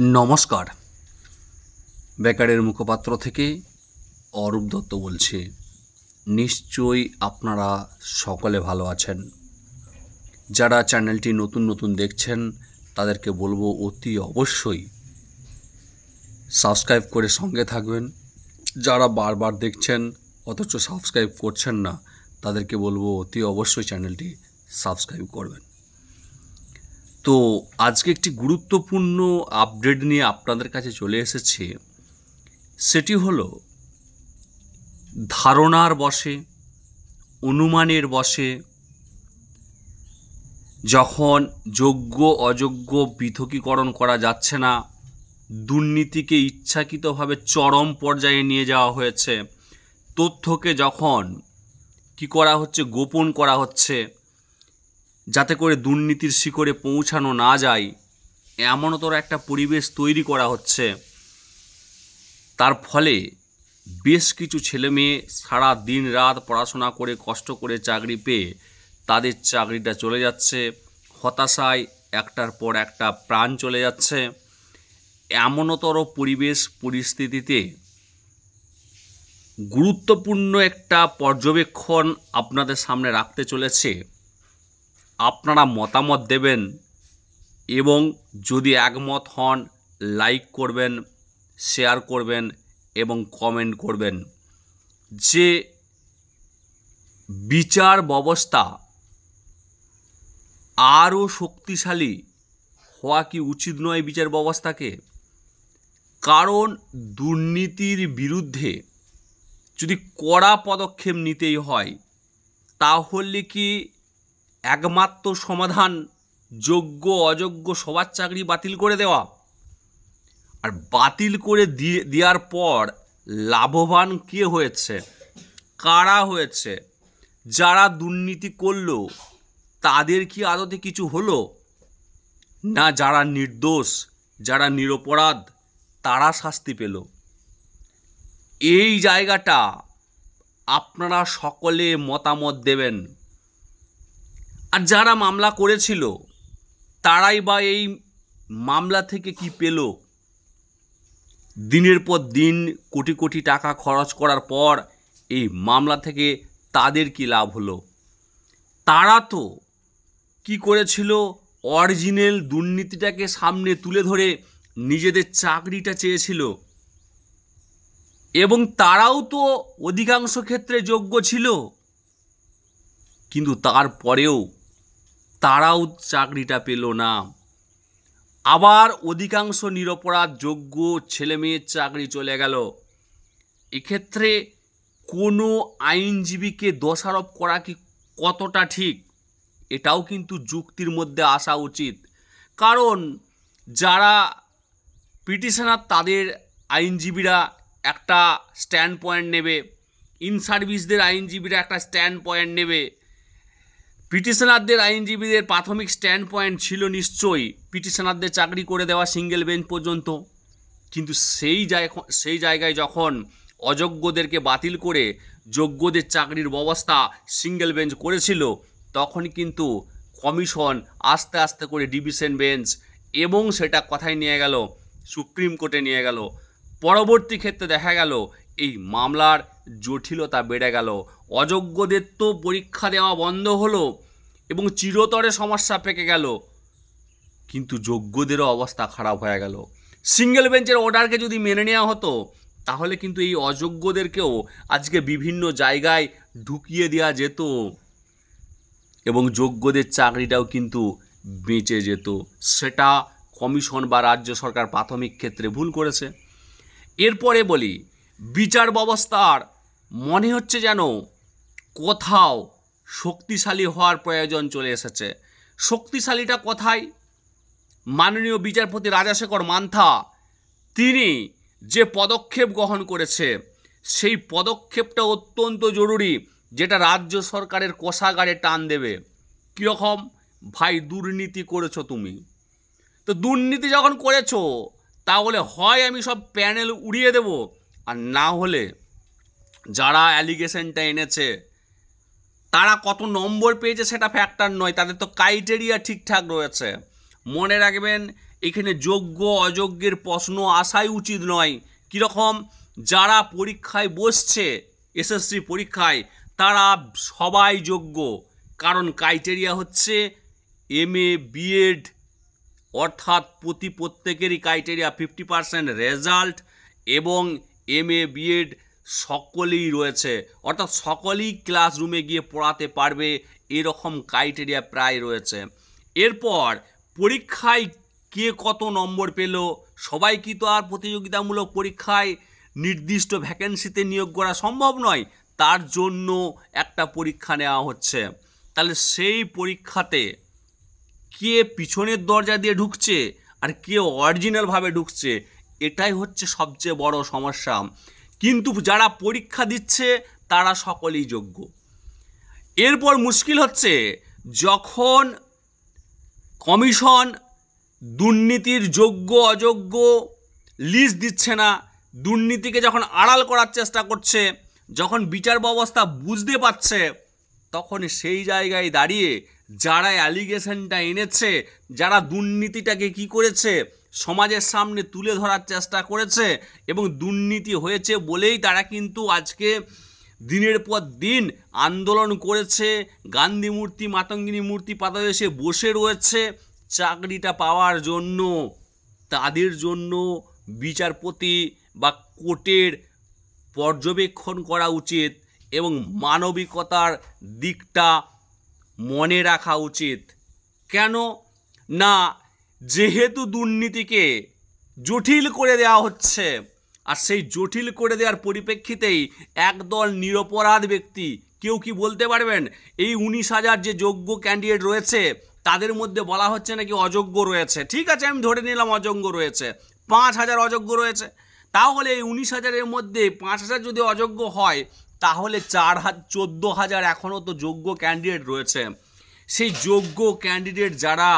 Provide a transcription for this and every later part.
নমস্কার। বেকারের মুখপাত্র থেকে অরূপ দত্ত বলছি। নিশ্চয়ই আপনারা সকলে ভালো আছেন। যারা চ্যানেলটি নতুন নতুন দেখছেন, তাদেরকে বলব অতি অবশ্যই সাবস্ক্রাইব করে সঙ্গে থাকবেন। যারা বারবার দেখছেন, অথচ সাবস্ক্রাইব করছেন না, তাদেরকে বলব অতি অবশ্যই চ্যানেলটি সাবস্ক্রাইব করবেন। তো আজকে একটি গুরুত্বপূর্ণ আপডেট নিয়ে আপনাদের কাছে চলে এসেছে। সেটি হল, ধারণার বসে, অনুমানের বসে, যখন যোগ্য, অযোগ্য পৃথকীকরণ করা যাচ্ছে না, দুর্নীতিকে ইচ্ছাকৃতভাবে চরম পর্যায়ে নিয়ে যাওয়া হয়েছে, তথ্যকে যখন কি করা হচ্ছে, গোপন করা হচ্ছে যাতে করে দুর্নীতির শিখরে পৌঁছানো না যায় এমনতর একটা পরিবেশ তৈরি করা হচ্ছে। তার ফলে বেশ কিছু ছেলে মেয়ে সারা দিন রাত পড়াশোনা করে, কষ্ট করে চাকরি পেয়ে তাদের চাকরিটা চলে যাচ্ছে। হতাশায় একটার পর একটা প্রাণ চলে যাচ্ছে। এমনতর পরিবেশ পরিস্থিতিতে গুরুত্বপূর্ণ একটা পর্যবেক্ষণ আপনাদের সামনে রাখতে চলেছে। আপনারা মতামত দেবেন এবং যদি একমত হন লাইক করবেন শেয়ার করবেন এবং কমেন্ট করবেন। যে বিচার ব্যবস্থা আরও শক্তিশালী হওয়া কি উচিত নয় বিচার ব্যবস্থাকে? কারণ দুর্নীতির বিরুদ্ধে যদি কড়া পদক্ষেপ নিতেই হয়, তাহলে কি একমাত্র সমাধান যোগ্য, অযোগ্য সবার চাকরি বাতিল করে দেওয়া। আর বাতিল করে দিয়ে, দেওয়ার পর লাভবান কে হয়েছে? কারা হয়েছে? যারা দুর্নীতি করল, তাদের কি আদতে কিছু হলো? না, যারা নির্দোষ, যারা নিরপরাধ, তারা শাস্তি পেল। এই জায়গাটা আপনারা সকলে মতামত দেবেন। আর যারা মামলা করেছিল, তারাই বা এই মামলা থেকে কি পেল? দিনের পর দিন কোটি কোটি টাকা খরচ করার পর এই মামলা থেকে তাদের কি লাভ হলো? তারা তো কি করেছিল? অরিজিনাল দুর্নীতিটাকে সামনে তুলে ধরে নিজেদের চাকরিটা চেয়েছিল। এবং তারাও তো অধিকাংশ ক্ষেত্রে যোগ্য ছিল। কিন্তু তারপরেও তারাও চাকরিটা পেল না। আবার অধিকাংশ নিরপরাধ, যোগ্য ছেলে মেয়ের চাকরি চলে গেল। এক্ষেত্রে কোনো আইনজীবীকে দোষারোপ করা কি কতটা ঠিক? এটাও কিন্তু যুক্তির মধ্যে আসা উচিত। কারণ যারা পিটিশনার, তাদের আইনজীবীরা একটা স্ট্যান্ড পয়েন্ট নেবে। ইন সার্ভিসদের আইনজীবীরা একটা স্ট্যান্ড পয়েন্ট নেবে। পিটিশনারদের আইনজীবীদের প্রাথমিক স্ট্যান্ড পয়েন্ট ছিল নিশ্চয়ই। পিটিশনারদের চাকরি করে দেওয়া সিঙ্গেল বেঞ্চ পর্যন্ত। কিন্তু সেই জায়গা সেই জায়গায় যখন অযোগ্যদেরকে বাতিল করে যোগ্যদের চাকরির ব্যবস্থা সিঙ্গেল বেঞ্চ করেছিল, তখন কিন্তু কমিশন আস্তে আস্তে করে ডিভিশন বেঞ্চ এবং সেটা কথায় নিয়ে গেল, সুপ্রিম কোর্টে নিয়ে গেল। পরবর্তী ক্ষেত্রে দেখা গেল এই মামলার জটিলতা বেড়ে গেল। অযোগ্যদের তো পরীক্ষা দেওয়া বন্ধ হলো এবং চিরতরে সমস্যা পেকে গেল। কিন্তু যোগ্যদেরও অবস্থা খারাপ হয়ে গেল। সিঙ্গেল বেঞ্চের অর্ডারকে যদি মেনে নেওয়া হতো, তাহলে কিন্তু এই অযোগ্যদেরকেও আজকে বিভিন্ন জায়গায় ঢুকিয়ে দেওয়া যেত এবং যোগ্যদের চাকরিটাও কিন্তু বেঁচে যেত। সেটা কমিশন বা রাজ্য সরকার প্রাথমিক ক্ষেত্রে ভুল করেছে। এরপরে বলি বিচার ব্যবস্থার মনে হচ্ছে যেন কোথাও শক্তিশালী হওয়ার প্রয়োজন চলে এসেছে। শক্তিশালীটা কোথায়? মাননীয় বিচারপতি রাজাশেখর মান্থা তিনি যে পদক্ষেপ গ্রহণ করেছে, সেই পদক্ষেপটা অত্যন্ত জরুরি, যেটা রাজ্য সরকারের কোষাগারে টান দেবে। কীরকম? ভাই, দুর্নীতি করেছ তুমি। তো দুর্নীতি যখন করেছ, তাহলে হয় আমি সব প্যানেল উড়িয়ে দেব। আর না হলে যারা অ্যালিগেশনটা এনেছে, তারা কত নম্বর পেয়েছে সেটা ফ্যাক্টর নয়, তাদের তো ক্রাইটেরিয়া ঠিকঠাক রয়েছে। মনে রাখবেন, এখানে যোগ্য অযোগ্যের প্রশ্ন আসাই উচিত নয়। কীরকম? যারা পরীক্ষায় বসছে এসএসসি পরীক্ষায়, তারা সবাই যোগ্য। কারণ ক্রাইটেরিয়া হচ্ছে এম এ বিএড অর্থাৎ প্রতি প্রত্যেকেরই ক্রাইটেরিয়া ফিফটি পার্সেন্ট রেজাল্ট এবং এম এ বিএড সকলেই রয়েছে। অর্থাৎ সকলেই ক্লাসরুমে গিয়ে পড়াতে পারবে, এরকম ক্রাইটেরিয়া প্রায় রয়েছে। এরপর পরীক্ষায় কে কত নম্বর পেল, সবাই কি তো আর প্রতিযোগিতামূলক পরীক্ষায় নির্দিষ্ট ভ্যাকেন্সিতে নিয়োগ করা সম্ভব নয়, তার জন্য একটা পরীক্ষা নেওয়া হচ্ছে। তাহলে সেই পরীক্ষাতে কে পিছনের দরজা দিয়ে ঢুকছে আর কে অরিজিনালভাবে ঢুকছে এটাই হচ্ছে সবচেয়ে বড় সমস্যা। কিন্তু যারা পরীক্ষা দিচ্ছে, তারা সকলেই যোগ্য। এরপর মুশকিল হচ্ছে, যখন কমিশন দুর্নীতির যোগ্য, অযোগ্য লিস্ট দিচ্ছে না, দুর্নীতিকে যখন আড়াল করার চেষ্টা করছে, যখন বিচার ব্যবস্থা বুঝতে পারছে, তখন সেই জায়গায় দাঁড়িয়ে যারা অ্যালিগেশনটা এনেছে, যারা দুর্নীতিটাকে কি করেছে সমাজের সামনে তুলে ধরার চেষ্টা করেছে এবং দুর্নীতি হয়েছে বলেই তারা কিন্তু আজকে দিনের পর দিন আন্দোলন করেছে। গান্ধী মূর্তি, মাতঙ্গিনী মূর্তি পাতায় এসে বসে রয়েছে চাকরিটা পাওয়ার জন্য। তাদের জন্য বিচারপতি বা কোর্টের পর্যবেক্ষণ করা উচিত এবং মানবিকতার দিকটা মনে রাখা উচিত। কেন? না যেহেতু দুর্নীতিকে জটিল করে দেওয়া হচ্ছে, আর সেই জটিল করে দেওয়ার পরিপ্রেক্ষিতেই একদল নিরপরাধ ব্যক্তি, কেউ কি বলতে পারবেন? এই উনিশ হাজার যে যোগ্য ক্যান্ডিডেট রয়েছে, তাদের মধ্যে বলা হচ্ছে নাকি অযোগ্য রয়েছে। ঠিক আছে, আমি ধরে নিলাম অযোগ্য রয়েছে। পাঁচ হাজার অযোগ্য রয়েছে। তাহলে এই উনিশ হাজারের মধ্যে পাঁচ হাজার যদি অযোগ্য হয়, তাহলে চার হাজার চোদ্দ হাজার এখনও তো যোগ্য ক্যান্ডিডেট রয়েছে। সেই যোগ্য ক্যান্ডিডেট যারা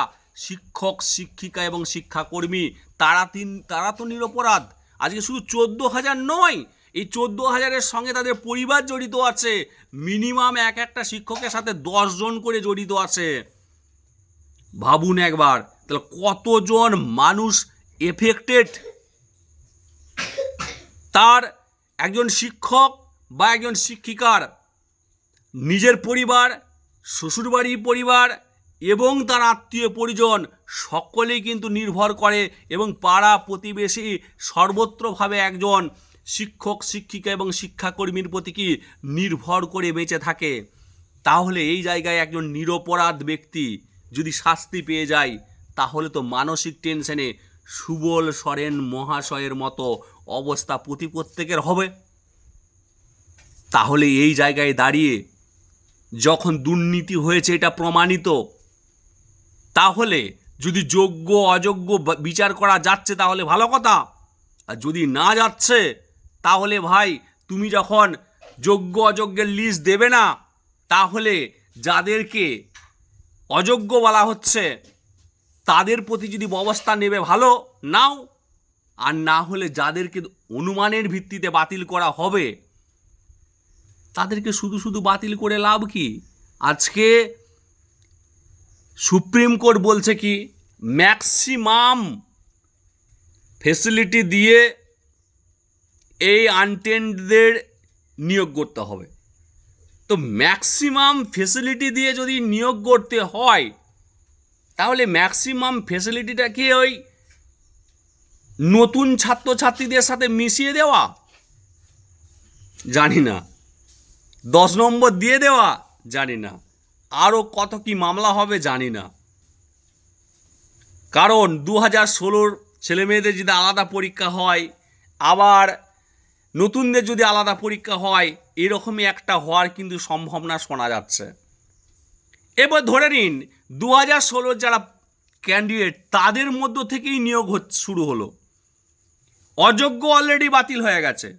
শিক্ষক, শিক্ষিকা এবং শিক্ষাকর্মী, তারা তিন, তারা তো নিরপরাধ। আজকে শুধু চোদ্দ হাজার নয়, এই চোদ্দ হাজারের সঙ্গে তাদের পরিবার জড়িত আছে। মিনিমাম এক একটা শিক্ষকের সাথে দশজন করে জড়িত আছে। ভাবুন একবার, তাহলে কতজন মানুষ এফেক্টেড তার একজন শিক্ষক বা একজন শিক্ষিকার, নিজের পরিবার শ্বশুরবাড়ি পরিবার এবং তার আত্মীয় পরিজন সকলেই কিন্তু নির্ভর করে এবং পাড়া প্রতিবেশী সর্বত্রভাবে একজন শিক্ষক, শিক্ষিকা এবং শিক্ষাকর্মীর প্রতি কি নির্ভর করে বেঁচে থাকে। তাহলে এই জায়গায় একজন নিরপরাধ ব্যক্তি যদি শাস্তি পেয়ে যায়, তাহলে তো মানসিক টেনশনে সুবল সরেন মহাশয়ের মতো অবস্থা প্রতি প্রত্যেকের হবে। তাহলে এই জায়গায় দাঁড়িয়ে যখন দুর্নীতি হয়েছে এটা প্রমাণিত তাহলে যদি যোগ্য, অযোগ্য বিচার করা যাচ্ছে তাহলে ভালো কথা। আর যদি না যাচ্ছে, তাহলে ভাই তুমি যখন যোগ্য, অযোগ্যের লিস্ট দেবে না, তাহলে যাদেরকে অযোগ্য বলা হচ্ছে, তাদের প্রতি যদি ব্যবস্থা নেবে ভালো, নাও। আর না হলে যাদেরকে অনুমানের ভিত্তিতে বাতিল করা হবে, তাদেরকে শুধু শুধু বাতিল করে লাভ কি? আজকে সুপ্রিম কোর্ট বলছে কি ম্যাক্সিমাম ফেসিলিটি দিয়ে এই আনটেন্ডদের নিয়োগ করতে হবে। তো ম্যাক্সিমাম ফেসিলিটি দিয়ে যদি নিয়োগ করতে হয়, তাহলে ম্যাক্সিমাম ফেসিলিটিটা কি ওই নতুন ছাত্রছাত্রীদের সাথে মিশিয়ে দেওয়া? জানি না। দশ নম্বর দিয়ে দেওয়া? জানি না। আরও কত কি মামলা হবে জানি না। কারণ দু হাজার ষোলোর ছেলেমেয়েদের যদি আলাদা পরীক্ষা হয়, আবার নতুনদের যদি আলাদা পরীক্ষা হয়, এরকমই একটা হওয়ার কিন্তু সম্ভাবনা শোনা যাচ্ছে। এবার ধরে নিন দু হাজার ষোলোর যারা ক্যান্ডিডেট তাদের মধ্য থেকেই নিয়োগ শুরু হলো। অযোগ্য অলরেডি বাতিল হয়ে গেছে।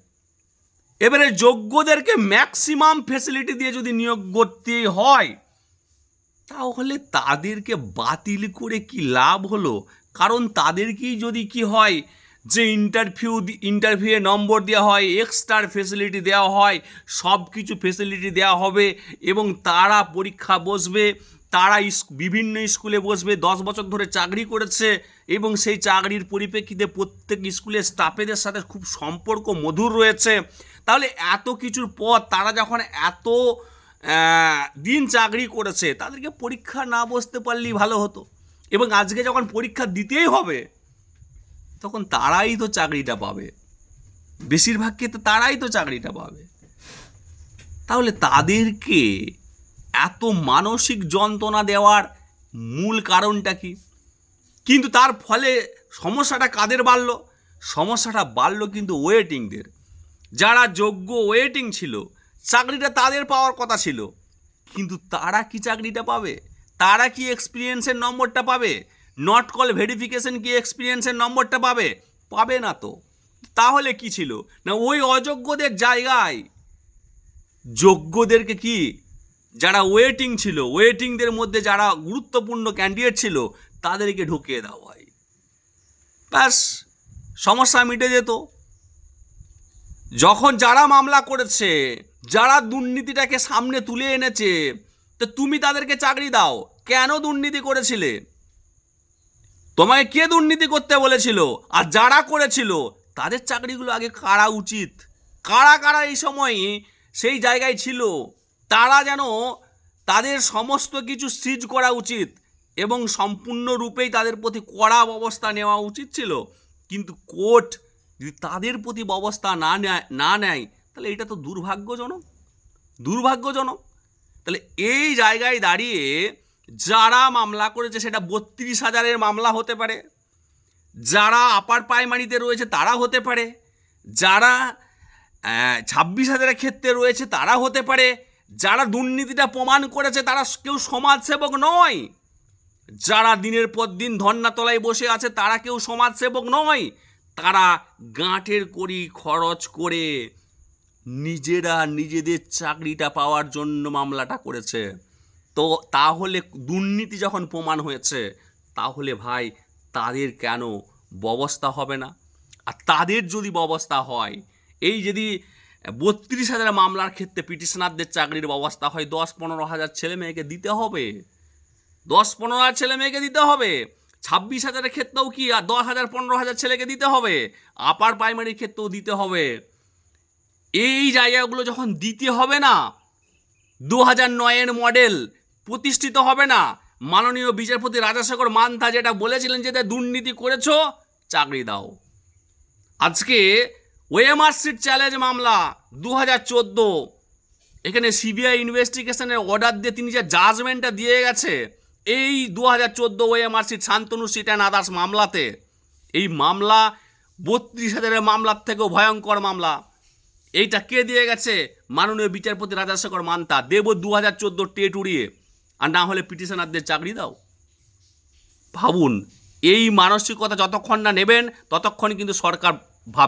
এবারে যোগ্যদেরকে ম্যাক্সিমাম ফেসিলিটি দিয়ে যদি নিয়োগ করতে হয় তাহলে তাদেরকে বাতিল করে কি লাভ হলো? কারণ তাদেরকেই যদি কি হয়, যে ইন্টারভিউ ইন্টারভিউয়ে নম্বর দেওয়া হয় এক্সট্রার ফেসিলিটি দেওয়া হয় সব কিছু ফেসিলিটি দেওয়া হবে এবং তারা পরীক্ষা বসবে, তারা বিভিন্ন স্কুলে বসবে, দশ বছর ধরে চাকরি করেছে এবং সেই চাকরির পরিপ্রেক্ষিতে প্রত্যেক স্কুলের স্টাফেদের সাথে খুব সম্পর্ক মধুর রয়েছে। তাহলে এত কিছুর পর তারা যখন এত দিন চাকরি করেছে, তাদেরকে পরীক্ষা না বসতে পারলেই ভালো হতো। এবং আজকে যখন পরীক্ষা দিতেই হবে, তখন তারাই তো চাকরিটা পাবে। বেশিরভাগ ক্ষেত্রে তারাই তো চাকরিটা পাবে। তাহলে তাদেরকে এত মানসিক যন্ত্রণা দেওয়ার মূল কারণটা কি? কিন্তু তার ফলে সমস্যাটা কাদের বাড়লো? সমস্যাটা বাড়লো কিন্তু ওয়েটিংদের যারা যোগ্য ওয়েটিং ছিল চাকরিটা তাদের পাওয়ার কথা ছিল। কিন্তু তারা কি চাকরিটা পাবে? তারা কি এক্সপিরিয়েন্সের নম্বরটা পাবে? নট কল ভেরিফিকেশন কি এক্সপিরিয়েন্সের নম্বরটা পাবে? পাবে না তো। তাহলে কি ছিল? না ওই অযোগ্যদের জায়গায় যোগ্যদেরকে কি? যারা ওয়েটিং ছিল ওয়েটিংদের মধ্যে যারা গুরুত্বপূর্ণ ক্যান্ডিডেট ছিল, তাদেরকে ঢুকিয়ে দেওয়া হয়। ব্যাস, সমস্যা মিটে যেত। যখন যারা মামলা করেছে যারা দুর্নীতিটাকে সামনে তুলে এনেছে, তো তুমি তাদেরকে চাকরি দাও। কেন দুর্নীতি করেছিলে? তোমায় কে দুর্নীতি করতে বলেছিল? আর যারা করেছিল, তাদের চাকরিগুলো আগে কারা উচিত? কারা কারা এই সময়ে সেই জায়গায় ছিল? তারা যেন তাদের সমস্ত কিছু সিজ করা উচিত এবং সম্পূর্ণরূপেই তাদের প্রতি কড়া ব্যবস্থা নেওয়া উচিত ছিল। কিন্তু কোর্ট যদি তাদের প্রতি ব্যবস্থা না নেয় না নেয় তাহলে এটা তো দুর্ভাগ্যজনক দুর্ভাগ্যজনক। তাহলে এই জায়গায় দাঁড়িয়ে যারা মামলা করেছে সেটা বত্রিশ হাজারের মামলা হতে পারে, যারা আপার প্রাইমারিতে রয়েছে তারা হতে পারে, যারা ছাব্বিশ হাজারের ক্ষেত্রে রয়েছে তারা হতে পারে, যারা দুর্নীতিটা প্রমাণ করেছে তারা কেউ সমাজসেবক নয়, যারা দিনের পর দিন ধর্নাতলায় বসে আছে তারা কেউ সমাজসেবক নয়, তারা গাঁটের করি খরচ করে নিজেরা নিজেদের চাকরিটা পাওয়ার জন্য মামলাটা করেছে। তো তাহলে দুর্নীতি যখন প্রমাণ হয়েছে, তাহলে ভাই তাদের কেন ব্যবস্থা হবে না? আর তাদের যদি ব্যবস্থা হয়, এই যদি বত্রিশ হাজার মামলার ক্ষেত্রে পিটিশনারদের চাকরির ব্যবস্থা হয়, দশ পনেরো হাজার ছেলে মেয়েকে দিতে হবে। দশ পনেরো হাজার ছেলে মেয়েকে দিতে হবে। ছাব্বিশ হাজারের ক্ষেত্রেও কি আর দশ হাজার পনেরো হাজার ছেলেকে দিতে হবে? আপার প্রাইমারির ক্ষেত্রেও দিতে হবে। এই জায়গাগুলো যখন দিতে হবে না দু হাজার নয়ের মডেল প্রতিষ্ঠিত হবে না, মাননীয় বিচারপতি রাজাশেখর মান্থা যেটা বলেছিলেন যে দুর্নীতি করেছ, চাকরি দাও। আজকে ওএমআর সিট চ্যালেঞ্জ মামলা দু হাজার চোদ্দ। এখানে সিবিআই ইনভেস্টিগেশনের অর্ডার দিয়ে তিনি যে জাজমেন্টটা দিয়ে গেছে, এই দু হাজার চোদ্দ OMR sheet, Santanu seat and others মামলাতে, এই মামলা বত্রিশ হাজারের মামলার থেকেও ভয়ঙ্কর মামলা। এইটা কে দিয়ে গেছে? মাননীয় বিচারপতি রাজাশেখর মান্তা। দেব দু হাজার চোদ্দ টেট উড়িয়ে। আর না হলে পিটিশনারদের চাকরি দাও। ভাবুন, এই মানসিকতা যতক্ষণ না নেবেন ততক্ষণ কিন্তু সরকার ভাব